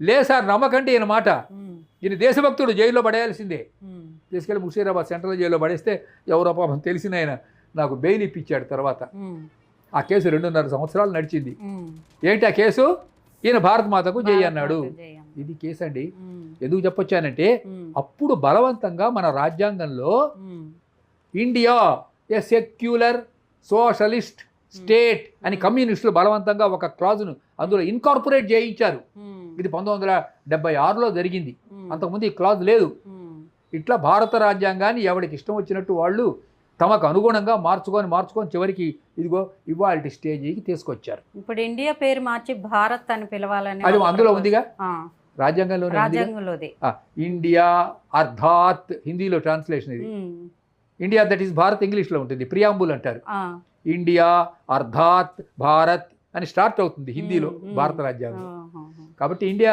లే సార్ నమ్మకండి ఈయన మాట. ఈయన దేశభక్తుడు జైల్లో పడేయాల్సిందే. తీసుకెళ్ళి ముషీరాబాద్ సెంట్రల్ జైల్లో పడేస్తే ఎవరో పాపం తెలిసిన ఆయన నాకు బెయిల్ ఇప్పించాడు తర్వాత. ఆ కేసు రెండున్నర సంవత్సరాలు నడిచింది. ఏంటి ఆ కేసు? ఈయన భారత్ మాతకు జై అన్నాడు. ఇది కేసు అండి ఎందుకు చెప్పొచ్చానంటే అప్పుడు బలవంతంగా మన రాజ్యాంగంలో India a secular socialist state అని కమ్యూనిస్టులు బలవంతంగా ఒక క్లాజును అందులో ఇన్కార్పొరేట్ చేయించారు. ఇది పంతొమ్మిది వందల డెబ్బై ఆరులో జరిగింది. అంతకుముందు ఈ క్లాజ్ లేదు. ఇట్లా భారత రాజ్యాంగాన్ని ఎవరికి ఇష్టం వచ్చినట్టు వాళ్ళు తమకు అనుగుణంగా మార్చుకొని మార్చుకొని చివరికి ఇదిగో ఇవాళ స్టేజీకి తీసుకొచ్చారు. ఇప్పుడు ఇండియా పేరు మార్చి భారత్ అని పిలవాలని అది అందులో. ఉందిగా? రాజ్యాంగంలోది. ఆ, ఇండియా అర్థాత్ హిందీలో ట్రాన్స్లేషన్ ఇది. ఇండియా దట్ ఈస్ భారత్ ఇంగ్లీష్లో ఉంటుంది. ప్రియాంబుల్ అంటారు. ఇండియా అర్థాత్ భారత్ అని స్టార్ట్ అవుతుంది హిందీలో. భారత రాజ్యాంగం. కాబట్టి ఇండియా